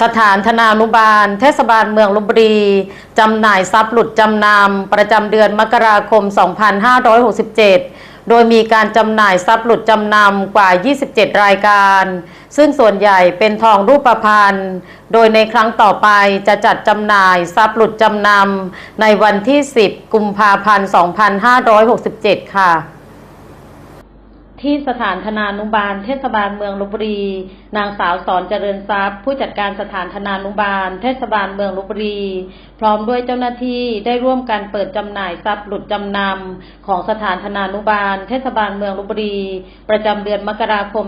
สถานธนานุบาล เทศบาลเมืองลบบุรีจำหน่ายทรัพย์หลุดจำนำประจำเดือนมกราคม 2567 โดยมีการจำหน่ายทรัพย์หลุดจำนำกว่า 27 รายการ ซึ่งส่วนใหญ่เป็นทองรูปพรรณโดยในครั้งต่อไปจะจัดจำหน่ายทรัพย์หลุดจำนำในวันที่ 10 กุมภาพันธ์ 2567 ค่ะ ที่สถานธนานุบาลเทศบาลเมืองลบบุรี นางสาวสอนเจริญทรัพย์ ผู้จัดการสถานธนานุบาล เทศบาลเมืองลบบุรี พร้อมด้วยเจ้าหน้าที่ได้ร่วมกันเปิดจำหน่ายทรัพย์หลุดจำนำของสถานธนานุบาล เทศบาลเมืองลบบุรี ประจำเดือนมกราคม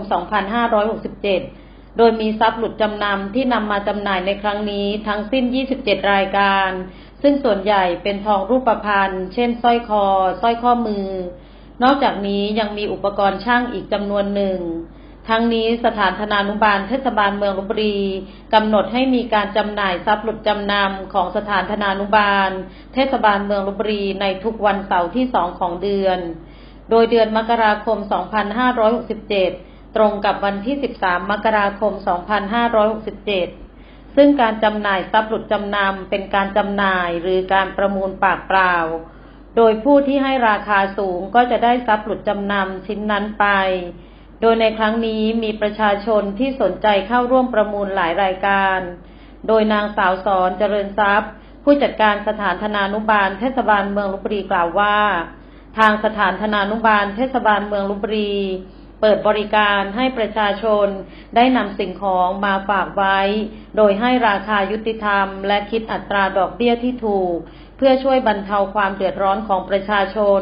2567โดยมีทรัพย์หลุดจำนำที่นำมาจำหน่ายในครั้งนี้ทั้งสิ้น 27 รายการ ซึ่งส่วนใหญ่เป็นทองรูปพรรณ เช่นสร้อยคอ สร้อยข้อมือ นอกจากนี้ยังมีอุปกรณ์ช่างอีกจำนวนหนึ่ง ทั้งนี้สถานธนานุบาลเทศบาลเมืองลบบุรีกำหนดให้มีการจำหน่ายทรัพย์หลุดจำนำของสถานธนานุบาล เทศบาลเมืองลบบุรีในทุกวันเสาร์ที่สองของเดือน โดยเดือนมกราคม 2567 ตรงกับวันที่ 13 มกราคม 2567ซึ่งการจำหน่ายทรัพย์หลุดจำนำเป็นการจำหน่ายหรือการประมูลปากเปล่า โดยผู้ที่ให้ราคาสูงก็จะได้ทรัพย์หลุดจำนำชิ้นนั้นไป โดยในครั้งนี้มีประชาชนที่สนใจเข้าร่วมประมูลหลายรายการ โดยนางสาวสอนเจริญทรัพย์ ผู้จัดการสถานธนานุบาลเทศบาลเมืองลบบุรีกล่าวว่า ทางสถานธนานุบาลเทศบาลเมืองลบบุรี เปิดบริการให้ประชาชนได้นำสิ่งของมาฝากไว้ โดยให้ราคายุติธรรม และคิดอัตราดอกเบี้ยที่ถูก เพื่อช่วยบรรเทาความเดือดร้อนของประชาชน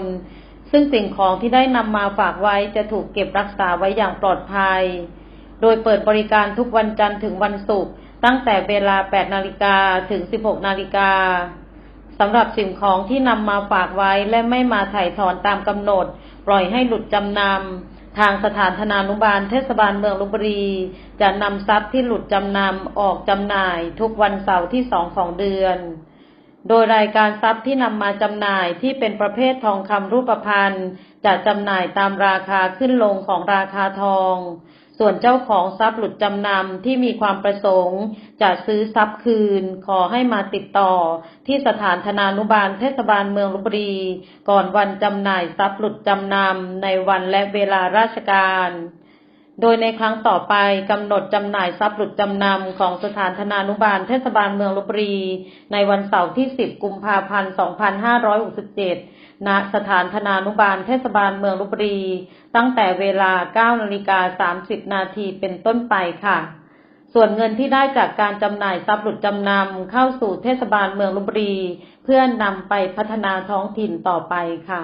ซึ่งสิ่งของที่ได้นำมาฝากไว้จะถูกเก็บรักษาไว้อย่างปลอดภัย โดยเปิดบริการทุกวันจันทร์ถึงวันศุกร์ตั้งแต่เวลา 8 นาฬิกาถึง 16 นาฬิกาสำหรับสิ่งของที่นำมาฝากไว้และไม่มาถ่ายถอนตามกำหนด ปล่อยให้หลุดจำนำ ทางสถานธนานุบาลเทศบาลเมืองลบบุรี จะนำทรัพย์ที่หลุดจำนำออกจำหน่ายทุกวันเสาร์ที่สองของเดือน โดยรายการทรัพย์ที่นำมาจำหน่ายที่เป็นประเภททองคำรูปพรรณจะจำหน่ายตามราคาขึ้นลงของราคาทอง ส่วนเจ้าของทรัพย์หลุดจำนำที่มีความประสงค์ จะซื้อทรัพย์คืน ขอให้มาติดต่อ ที่สถานธนานุบาลเทศบาลเมืองลบบุรี ก่อนวันจำหน่ายทรัพย์หลุดจำนำในวันและเวลาราชการ โดยในครั้งต่อไปกำหนดจำหน่ายทรัพย์หลุดจำนำของสถานธนานุบาลเทศบาลเมืองลบบุรี ในวันเสาร์ที่ 10 กุมภาพันธ์ 2567 ณ สถานธนานุบาลเทศบาลเมืองลบบุรี ตั้งแต่เวลา 9 นาฬิกา 30 นาทีเป็นต้นไปค่ะ ส่วนเงินที่ได้จากการจำหน่ายทรัพย์หลุดจำนำเข้าสู่เทศบาลเมืองลบบุรี เพื่อนำไปพัฒนาท้องถิ่นต่อไปค่ะ